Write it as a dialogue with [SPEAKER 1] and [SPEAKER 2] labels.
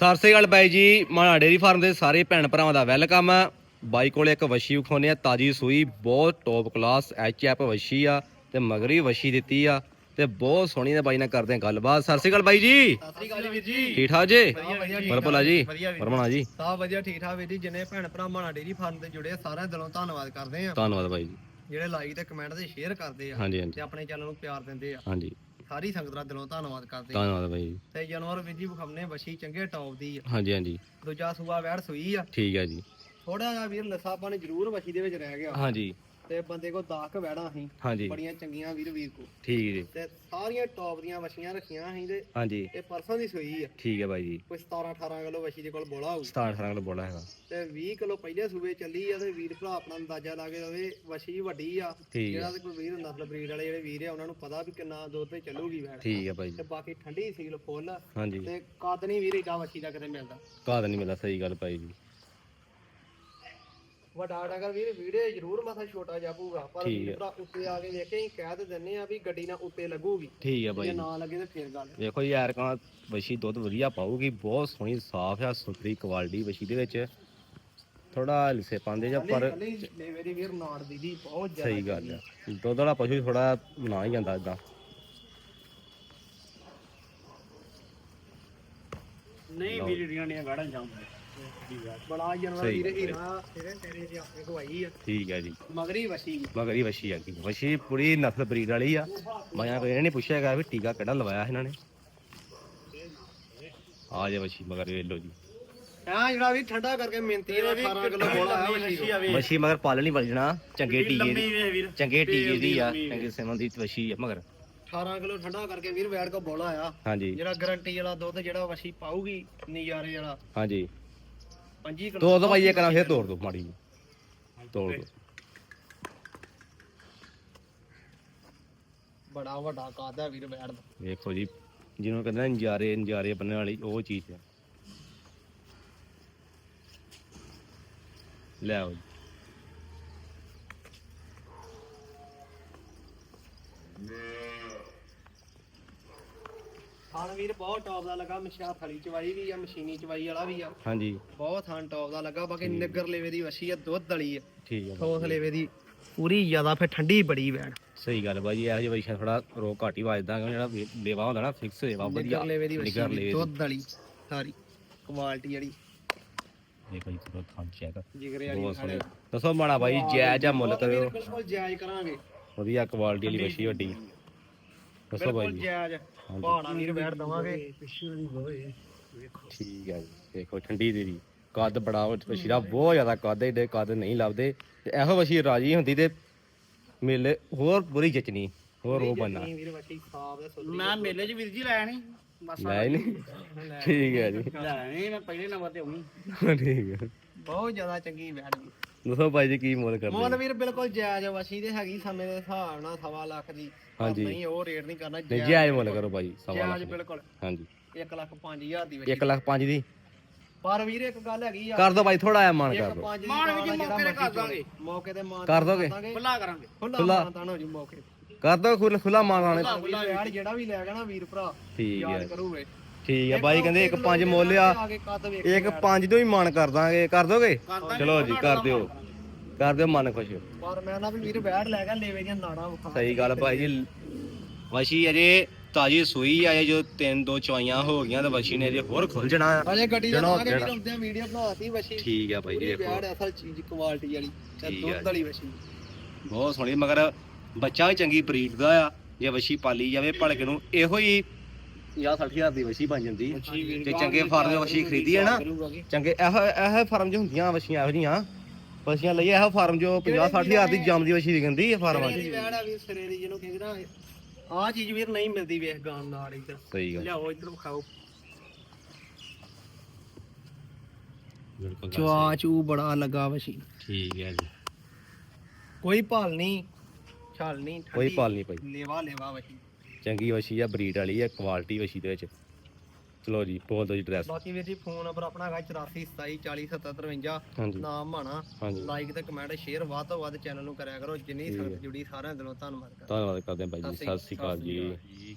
[SPEAKER 1] ਸਤਿ ਸ੍ਰੀ ਅਕਾਲ ਬਾਈ ਜੀ ਮਾਣਾ dairy farm ਦੇ ਸਾਰੇ ਭੈਣ ਭਰਾਵਾਂ ਦਾ ਵੈਲਕਮ ਆ। ਬਾਈ ਕੋਲੇ ਇੱਕ ਵਸ਼ੀ ਵਿਖਾਉਨੇ ਆ ਤਾਜੀ ਸੂਈ ਬਹੁਤ ਟੌਪ ਕਲਾਸ ਐਚ ਐਪ ਵਸ਼ੀ ਆ ਤੇ ਮਗਰੀ ਵਸ਼ੀ ਦਿੱਤੀ ਆ ਤੇ ਬਹੁਤ ਸੋਹਣੀ ਦਾ ਬਾਈ ਨਾਲ ਕਰਦੇ ਆ ਗੱਲਬਾਤ। ਸਤਿ ਸ੍ਰੀ ਅਕਾਲ ਬਾਈ ਜੀ।
[SPEAKER 2] ਸਤਿ ਸ੍ਰੀ ਅਕਾਲ ਵੀਰ ਜੀ।
[SPEAKER 1] ਠੀਕ ਠਾਕ ਜੀ? ਪਰਪਲ ਜੀ। ਪਰਮਣਾ ਜੀ।
[SPEAKER 2] ਸਭ ਵਧੀਆ ਠੀਕ ਠਾਕ ਵੀਰ ਜੀ। ਜਿੰਨੇ ਭੈਣ ਭਰਾ ਮਾਣਾ ਡੇਰੀ ਫਾਰਮ ਤੇ ਜੁੜੇ ਆ, ਸਾਰਿਆਂ ਦਿਲੋਂ ਧੰਨਵਾਦ ਕਰਦੇ ਆ।
[SPEAKER 1] ਧੰਨਵਾਦ ਬਾਈ ਜੀ।
[SPEAKER 2] ਜਿਹੜੇ ਲਾਈਕ ਤੇ ਕਮੈਂਟ ਤੇ ਸ਼ੇਅਰ ਕਰਦੇ ਆ
[SPEAKER 1] ਹਾਂਜੀ ਹਾਂਜੀ।
[SPEAKER 2] ਤੇ ਆਪਣੇ ਚੈਨਲ ਨੂੰ ਪਿਆਰ ਦਿੰਦੇ ਆ।
[SPEAKER 1] ਹਾਂਜੀ।
[SPEAKER 2] ਸਾਰੀ ਸੰਗਤ ਦਾ ਦਿਲੋਂ ਧੰਨਵਾਦ ਕਰਦੇ ਆ
[SPEAKER 1] ਧੰਨਵਾਦ ਬਾਈ
[SPEAKER 2] ਤੇ ਜਾਨਵਰ ਵੀਰ ਜੀ ਵਿਖਾਉਣੇ ਵਸ਼ੀ ਚੰਗੇ ਟੌਪ ਦੀ ਆ।
[SPEAKER 1] ਹਾਂਜੀ ਹਾਂਜੀ।
[SPEAKER 2] ਦੂਜਾ ਸੂਆ ਵੈੜ ਸੂਈ ਆ।
[SPEAKER 1] ਠੀਕ ਹੈ ਜੀ।
[SPEAKER 2] ਥੋੜਾ ਜਿਹਾ ਵੀਰ ਲਸਾ ਨੇ ਜ਼ਰੂਰ ਵਸ਼ੀ ਦੇ ਵਿੱਚ ਰਹਿ ਗਿਆ।
[SPEAKER 1] ਹਾਂਜੀ।
[SPEAKER 2] ਤੇ ਬੰਦੇ ਕੋ ਦਾਖ ਵੈੜਾਂ ਸੀ।
[SPEAKER 1] ਹਾਂਜੀ।
[SPEAKER 2] ਬੜੀਆਂ ਚੰਗੀਆਂ ਵੀਰ ਵੀਰ ਕੋ
[SPEAKER 1] ਠੀਕ ਜੀ।
[SPEAKER 2] ਤੇ ਸਾਰੀਆਂ ਟੌਪ ਦੀਆਂ ਵਸ਼ੀਆਂ ਰੱਖੀਆਂ ਸੀ ਤੇ
[SPEAKER 1] ਹਾਂਜੀ।
[SPEAKER 2] ਇਹ ਪਰਸੋਂ ਦੀ ਸੂਈ ਆ।
[SPEAKER 1] ਠੀਕ ਹੈ ਬਾਈ ਜੀ।
[SPEAKER 2] ਕੋਈ 17 18 ਕਿਲੋ ਵਸ਼ੀ ਦੇ ਕੋਲ ਬੋਲਾ ਹੋਊ।
[SPEAKER 1] 17 18 ਕਿਲੋ ਬੋਲਾ ਹੈਗਾ।
[SPEAKER 2] ਤੇ 20 ਕਿਲੋ ਪਹਿਲੇ ਸੂਬੇ ਚੱਲੀ ਆ ਤੇ ਵੀਰ ਭਰਾ ਆਪਣਾ ਅੰਦਾਜ਼ਾ ਲਾ ਕੇ ਰਵੇ ਵਸ਼ੀ ਵੱਡੀ ਆ। ਜਿਹੜਾ ਤੇ ਕੋਈ ਵੀਰ ਨਸਲ ਬਰੀਡ ਵਾਲੇ ਜਿਹੜੇ ਵੀਰ ਆ ਉਹਨਾਂ ਨੂੰ ਪਤਾ ਵੀ ਕਿੰਨਾ ਦੁੱਧ ਤੇ ਚੱਲੂਗੀ ਵੈੜ
[SPEAKER 1] ਠੀਕ ਹੈ ਬਾਈ
[SPEAKER 2] ਤੇ ਬਾਕੀ ਠੰਡੀ ਸੀਲ ਫੁੱਲ।
[SPEAKER 1] ਹਾਂਜੀ।
[SPEAKER 2] ਤੇ ਕੱਦ ਨਹੀਂ ਵੀਰ ਏਡਾ ਵਸ਼ੀ ਦਾ ਕਿਤੇ ਮਿਲਦਾ।
[SPEAKER 1] ਕਾਹਦਾ ਨਹੀਂ ਮਿਲਦਾ ਸਹੀ ਗੱਲ ਬਾਈ ਜੀ।
[SPEAKER 2] ਵੱਡਾ ਡਾਗਰ ਵੀਰ ਵੀਡੀਓ ਜ਼ਰੂਰ ਮਸਾ ਛੋਟਾ ਜਿਹਾ ਪਊਗਾ। ਪਰ
[SPEAKER 1] ਠੀਕ
[SPEAKER 2] ਵੀਰ। ਭਰਾ ਉੱਤੇ ਆ ਕੇ ਵੇਖੇ ਹੀ ਕਹਿ ਤੇ ਦਿੰਨੇ ਆ ਵੀ ਗੱਡੀ ਨਾਲ ਉੱਤੇ ਲੱਗੂਗੀ।
[SPEAKER 1] ਠੀਕ ਹੈ ਬਾਈ।
[SPEAKER 2] ਜੇ ਨਾ ਲੱਗੇ ਤੇ ਫੇਰ ਗੱਲ।
[SPEAKER 1] ਵੇਖੋ ਜੀ ਐਰਕਾਂ ਵਸ਼ੀ ਦੁੱਧ ਵਧੀਆ ਪਾਊਗੀ ਬਹੁਤ ਸੋਹਣੀ ਸਾਫ਼ ਆ ਸੁਥਰੀ ਕੁਆਲਿਟੀ ਵਸ਼ੀ ਦੇ ਵਿੱਚ। ਥੋੜਾ ਲਿਸੇ ਪਾਉਂਦੇ ਜਾਂ ਪਰ
[SPEAKER 2] ਦੀ ਵੀਰ ਨਾੜ ਦੀ ਦੀ ਬਹੁਤ ਜ਼ਿਆਦਾ
[SPEAKER 1] ਸਹੀ ਗੱਲ ਆ। ਦੁੱਧ ਵਾਲਾ ਪਸ਼ੂ ਥੋੜਾ ਬਣਾ ਹੀ ਜਾਂਦਾ ਇਦਾਂ
[SPEAKER 2] ਨਹੀਂ ਵੀਡੀਆਂ ਨੇ ਵੜਨ ਜਾਉਂਦੇ ਬੜਾ ਜਾਨਵਰ
[SPEAKER 1] ਸਹੀ
[SPEAKER 2] ਵੀਰ ਹੀਰਾ ਤੇਰੇ ਤੇਰੇ ਦੀ ਆਪਣੇ ਕੋ ਆਈ ਆ
[SPEAKER 1] ਠੀਕ ਹੈ ਜੀ।
[SPEAKER 2] ਮਗਰੀ ਵਸ਼ੀ
[SPEAKER 1] ਮਗਰ ਹੀ ਵਸ਼ੀ ਆ ਗਈ। ਵਸ਼ੀ ਪੂਰੀ ਨਸਲ ਬਰੀਡ ਵਾਲੀ ਆ। ਮੈਂ ਕੋਈ ਇਹ ਨਹੀਂ ਪੁੱਛਿਆ ਹੈਗਾ ਵੀ ਟੀਕਾ ਕਿਹੜਾ ਲਵਾਇਆ ਇਹਨਾਂ ਨੇ। ਆ ਜਾ ਵਸ਼ੀ ਮਗਰ ਵੇਖ ਲਓ ਜੀ।
[SPEAKER 2] ਹਾਂ ਜਿਹੜਾ ਵੀ ਠੰਡਾ ਕਰਕੇ ਮਿੰਤੀ ਦਾ 18 ਕਿਲੋ ਬੋਲਾ ਆ ਵਸ਼ੀ ਦਾ
[SPEAKER 1] ਵਸ਼ੀ ਮਗਰ ਪਾਲਣੀ ਵਜਣਾ ਚੰਗੇ ਟੀਕੇ ਦੀ। ਚੰਗੇ ਟੀਕੇ ਦੀ ਆ ਚੰਗੇ ਸਿਮਨ ਦੀ ਵਸ਼ੀ ਆ ਮਗਰ।
[SPEAKER 2] 18 ਕਿਲੋ ਠੰਡਾ ਕਰਕੇ ਵੀਰ ਵੈੜ ਕੋ ਬੋਲਾ ਆ
[SPEAKER 1] ਹਾਂਜੀ।
[SPEAKER 2] ਜਿਹੜਾ ਗਾਰੰਟੀ ਵਾਲਾ ਦੁੱਧ ਜਿਹੜਾ ਵਸ਼ੀ ਪਾਊਗੀ ਨਜ਼ਾਰੇ ਵਾਲਾ।
[SPEAKER 1] ਹਾਂਜੀ।
[SPEAKER 2] 25 ਕਿਲੋ
[SPEAKER 1] ਤੋੜ ਦੋ ਭਾਈ ਇੱਕ ਨਾ ਫੇਰ ਤੋੜ ਦੋ ਮਾੜੀ ਜਿਹੀ। ਤੋੜ ਦੋ
[SPEAKER 2] ਬੜਾ ਵੱਡਾ ਕਾਦਾ ਵੀਰ ਦਾ
[SPEAKER 1] ਵੇਖੋ ਜੀ ਜਿਹਨੂੰ ਕਹਿੰਦੇ ਨਾ ਨਜ਼ਾਰੇ ਨਜ਼ਾਰੇ ਬੰਨਣ ਵਾਲੀ ਉਹ ਚੀਜ਼ ਹੈ ਲੈ ਆਓ ਜੀ।
[SPEAKER 2] ਥਾਣ ਵੀਰ ਬਹੁਤ ਟੌਪ ਦਾ ਲੱਗਾ ਮਸ਼ਾ ਥਲੀ ਚਵਾਈ ਵੀ ਆ ਮਸ਼ੀਨੀ ਚਵਾਈ ਵਾਲਾ ਵੀ ਆ।
[SPEAKER 1] ਹਾਂਜੀ।
[SPEAKER 2] ਬਹੁਤ ਥਾਣ ਟੌਪ ਦਾ ਲੱਗਾ ਬਾਕੀ ਨਿੱਗਰ ਲੇਵੇ ਦੀ ਵਸ਼ੀ ਆ ਦੁੱਧ ਵਾਲੀ ਆ।
[SPEAKER 1] ਠੀਕ ਹੈ
[SPEAKER 2] ਠੋਸ ਲੇਵੇ ਦੀ ਪੂਰੀ ਜ਼ਿਆਦਾ ਫਿਰ ਠੰਡੀ ਬੜੀ ਵੈੜ
[SPEAKER 1] ਸਹੀ ਗੱਲ ਬਾਈ ਇਹੋ ਜਿਹੇ ਵਈਸ਼ਾ ਥੋੜਾ ਰੋ ਘੱਟ ਵੱਜਦਾ ਜਿਹੜਾ ਲੇਵਾ ਹੁੰਦਾ ਨਾ ਫਿਕਸ ਲੇਵਾ ਵਧੀਆ।
[SPEAKER 2] ਨਿੱਗਰ ਲੇਵੇ ਦੀ ਵਸ਼ੀ। ਦੁੱਧ ਵਾਲੀ ਸਾਰੀ ਕੁਆਲਿਟੀ ਵਾਲੀ।
[SPEAKER 1] ਦੇਖੋ ਜੀ ਥੋੜਾ ਖਾਂ ਚੈੱਕ
[SPEAKER 2] ਜਿਗਰੇ ਵਾਲੀ
[SPEAKER 1] ਦੱਸੋ ਮਾੜਾ ਬਾਈ ਜਾਇਜ਼ ਆ ਮੁੱਲ ਕਰਿਓ।
[SPEAKER 2] ਬਿਲਕੁਲ ਜਾਇਜ਼ ਕਰਾਂਗੇ।
[SPEAKER 1] ਵਧੀਆ ਕੁਆਲਿਟੀ ਵਾਲੀ ਵਸ਼ੀ ਵੱਡੀ। ਦੱਸੋ ਬਾਈ
[SPEAKER 2] ਬਿਲਕੁਲ
[SPEAKER 1] ਜੀ
[SPEAKER 2] ਜਾਇਜ਼ ਪਹਾੜਾ ਵੀਰ ਬੈਠ ਦਵਾਂਗੇ।
[SPEAKER 1] ਠੀਕ ਹੈ ਜੀ ਦੇਖੋ ਠੰਡੀ ਦੇ ਦੀ ਕੱਦ ਬੜਾ ਵਸ਼ੀ ਦਾ ਬਹੁਤ ਜ਼ਿਆਦਾ ਕੱਦ ਹੈ ਏਡੇ ਕੱਦ ਨਹੀਂ ਲੱਭਦੇ। ਤੇ ਇਹੋ ਵਸ਼ੀ ਰਾਜੀ ਹੁੰਦੀ ਤੇ ਮੇਲੇ ਹੋਰ ਬੁਰੀ ਜਚਨੀ ਹੋਰ ਉਹ ਬੰਨਾ
[SPEAKER 2] ਵੀਰ ਦਾ
[SPEAKER 3] ਮੈਂ ਮੇਲੇ 'ਚ ਵੀਰ ਜੀ ਲਾਇਆ ਨਹੀਂ ਬਸ
[SPEAKER 1] ਲੈ ਨਹੀਂ? ਠੀਕ ਹੈ ਜੀ।
[SPEAKER 3] ਨਹੀਂ ਮੈਂ ਪਹਿਲੇ ਨੰਬਰ ਤੇ ਆਉਣੀ
[SPEAKER 1] ਠੀਕ ਹੈ
[SPEAKER 2] ਬਹੁਤ ਜ਼ਿਆਦਾ ਚੰਗੀ ਬੈਠ ਗਈ।
[SPEAKER 1] ਦੱਸੋ ਭਾਈ ਜੀ ਕੀ ਮੁੱਲ ਕਰਦੇ?
[SPEAKER 2] ਮੁੱਲ ਵੀਰ ਬਿਲਕੁਲ ਜਾਇਜ਼ ਵਸ਼ੀ ਦੇ ਹੈਗੀ ਸਮੇਂ ਦੇ ਹਿਸਾਬ ਨਾਲ ਸਵਾ ਲੱਖ ਦੀ। ਪਰ
[SPEAKER 1] ਹਾਂਜੀ।
[SPEAKER 2] ਨਹੀਂ ਉਹ ਰੇਟ ਨਹੀਂ ਕਰਨਾ
[SPEAKER 1] ਨਹੀਂ ਜਾਇਜ਼ ਮੁੱਲ ਕਰੋ ਭਾਈ ਸਵਾ
[SPEAKER 2] ਜਾਇਜ਼
[SPEAKER 1] ਲੱਖ
[SPEAKER 2] ਬਿਲਕੁਲ।
[SPEAKER 1] ਹਾਂਜੀ।
[SPEAKER 2] 1 ਲੱਖ 5000 ਦੀ ਵਸ਼ੀ
[SPEAKER 1] 1 ਲੱਖ 5 ਦੀ।
[SPEAKER 2] ਪਰ ਵੀਰ ਇੱਕ ਗੱਲ ਹੈਗੀ ਆ।
[SPEAKER 1] ਕਰ ਦੋ ਭਾਈ ਥੋੜਾ ਆ ਮਨ ਕਰ ਦੋ।
[SPEAKER 2] 5 ਦੀ
[SPEAKER 3] ਮਾਣ ਵੀ ਜੀ ਮੌਕੇ ਤੇ ਕਰ ਦਾਂਗੇ।
[SPEAKER 2] ਮੌਕੇ ਤੇ ਮਾਨ
[SPEAKER 1] ਕਰ ਦੋਗੇ?
[SPEAKER 3] ਖੁੱਲਾ ਕਰਾਂਗੇ।
[SPEAKER 2] ਖੁੱਲਾ
[SPEAKER 1] ਖੁੱਲਾ।
[SPEAKER 2] ਮਾਨਤਾਨ ਹੋ ਜੀ ਮੌਕੇ ਤੇ।
[SPEAKER 1] ਕਰ ਦੋ ਖੁੱਲਾ ਖੁੱਲਾ ਮਾਨ ਆਣੇ
[SPEAKER 2] ਯਾਰ ਜਿਹੜਾ ਵੀ ਲੈ ਗਿਆ ਨਾ ਵੀਰ ਭਰਾ
[SPEAKER 1] ਠੀਕ
[SPEAKER 2] ਯਾਦ
[SPEAKER 1] ਹੈ
[SPEAKER 2] ਕਰੂਗੇ।
[SPEAKER 1] ਠੀਕ ਹੈ ਬਾਈ ਕਹਿੰਦੇ ਇੱਕ 5 ਮੁੱਲ ਆ।
[SPEAKER 2] ਆ ਕੇ ਕੱਦ ਵੇਖ
[SPEAKER 1] ਇੱਕ 5 ਤੋਂ ਹੀ ਮਨ ਕਰ ਦਾਂਗੇ। ਕਰ ਦੋਗੇ? ਚਲੋ ਜੀ ਕਰ ਦਿਓ। ਕਰ ਦਿਓ ਮਨ ਖੁਸ਼।
[SPEAKER 2] ਪਰ ਮੈਂ ਨਾ ਵੀ ਵੀਰ ਬੈਠ ਲੈ ਗਿਆ ਲੇਵੇ ਦੀਆਂ ਨਾੜਾਂ ਵਿਖਾ
[SPEAKER 1] ਸਹੀ ਗੱਲ ਭਾਈ ਜੀ। ਵਸ਼ੀ ਅਜੇ ਤਾਜੀ ਸੂਈ ਆਏ ਜੋ ਤਿੰਨ ਦੋ ਚਵਾਈਆਂ ਹੋ ਗਈਆਂ ਤੇ ਵਸ਼ੀ ਨੇ ਅਜੇ ਹੋਰ ਖੁੱਲ ਜਾਣਾ। ਆ।
[SPEAKER 2] ਅਜੇ ਗੱਡੀ ਦਾ ਲਾ ਕੇ। ਹੁੰਦਿਆਂ ਵੀਡੀਓ ਬਣਾਤੀ ਵਸ਼ੀ।
[SPEAKER 1] ਠੀਕ ਹੈ ਭਾਈ ਜੀ
[SPEAKER 2] ਬੈਠ ਅਸਲ ਚੀਜ਼ ਕੁਆਲਿਟੀ ਵਾਲੀ ਤੇ ਦੁੱਧ ਵਾਲੀ ਵਸ਼ੀ।
[SPEAKER 1] ਬਹੁਤ ਸੋਹਣੀ ਮਗਰ ਬੱਚਾ ਵੀ ਚੰਗੀ ਬਰੀਡ ਦਾ ਆ ਜੇ ਵਸ਼ੀ ਪਾਲੀ ਜਾਵੇ ਭਲਕੇ ਨੂੰ ਇਹੋ ਹੀ 50 ਹਜ਼ਾਰ ਦੀ ਵਸ਼ੀ ਬਣ ਜਾਂਦੀ। ਤੇ ਚੰਗੇ ਫਾਰਮ ਦੀ ਵਸ਼ੀ ਖਰੀਦੀ ਹੈ ਨਾ ਚੰਗੇ ਇਹੋ ਇਹੋ ਫਾਰਮ 'ਚ ਹੁੰਦੀਆਂ ਵਸ਼ੀਆਂ ਇਹੋ ਜੀਆਂ ਵਸ਼ੀਆਂ ਲਈ ਇਹੋ ਫਾਰਮ 'ਚ 50 ਹਜ਼ਾਰ ਦੀ ਜੰਮ ਦੀ ਵਸ਼ੀ ਵਿਕਦੀ ਹੈ ਫਾਰਮਾਂ 'ਚ
[SPEAKER 2] ਦੀ ਆ ਸਰੇ ਜਿਹਨੂੰ ਕਹਿੰਦੇ ਨਾ ਆਹ ਚੀਜ਼ ਵੀਰ ਨਹੀਂ ਮਿਲਦੀ ਵੇਖ ਗਾਂ ਨਾਲ ਇੱਧਰ।
[SPEAKER 1] ਸਹੀ ਗੱਲ।
[SPEAKER 2] ਲਿਆਓ ਇੱਧਰ ਖਾਓ
[SPEAKER 1] ਬਿਲਕੁਲ
[SPEAKER 2] ਚਵਾ ਚੂ ਬੜਾ ਲੱਗਾ ਵਸ਼ੀ
[SPEAKER 1] ਸਹੀ। ਠੀਕ ਹੈ ਜੀ।
[SPEAKER 2] ਕੋਈ ਭਾਲ ਨਹੀਂ ਛਾਲ ਨਹੀਂ
[SPEAKER 1] ਕੋਈ ਪਾਲ ਨਹੀਂ ਪਈ
[SPEAKER 2] ਲੇਵਾ ਲੇਵਾ ਵਸ਼ੀ
[SPEAKER 1] ਚੰਗੀ ਵਸ਼ੀ ਆ ਬਰੀਡ ਵਾਲੀ ਆ ਕੁਆਲਿਟੀ ਵਸ਼ੀ ਦੇ ਵਿੱਚ। ਚਲੋ ਜੀ ਬੋਲ ਦੋ ਜੀ ਡਰੈਸ
[SPEAKER 2] ਬਾਕੀ ਵੀਰ ਜੀ ਫੋਨ ਨੰਬਰ ਆਪਣਾ ਹੈਗਾ 84 27 40 77 53
[SPEAKER 1] ਹਾਂਜੀ।
[SPEAKER 2] ਨਾਮ ਮਾਣਾ। ਲਾਈਕ ਤੇ ਕਮੈਂਟ ਸ਼ੇਅਰ ਵੱਧ ਤੋਂ ਵੱਧ ਚੈਨਲ ਨੂੰ ਕਰਿਆ ਕਰੋ। ਜਿੰਨੀ। ਸੰਗਤ ਜੁੜੀ ਸਾਰਿਆਂ ਦਿਲੋਂ ਧੰਨਵਾਦ ਕਰਦਾ।
[SPEAKER 1] ਧੰਨਵਾਦ ਕਰਦੇ ਹਾਂ ਬਾਈ ਜੀ। ਸਤਿ ਸ਼੍ਰੀ ਅਕਾਲ ਜੀ।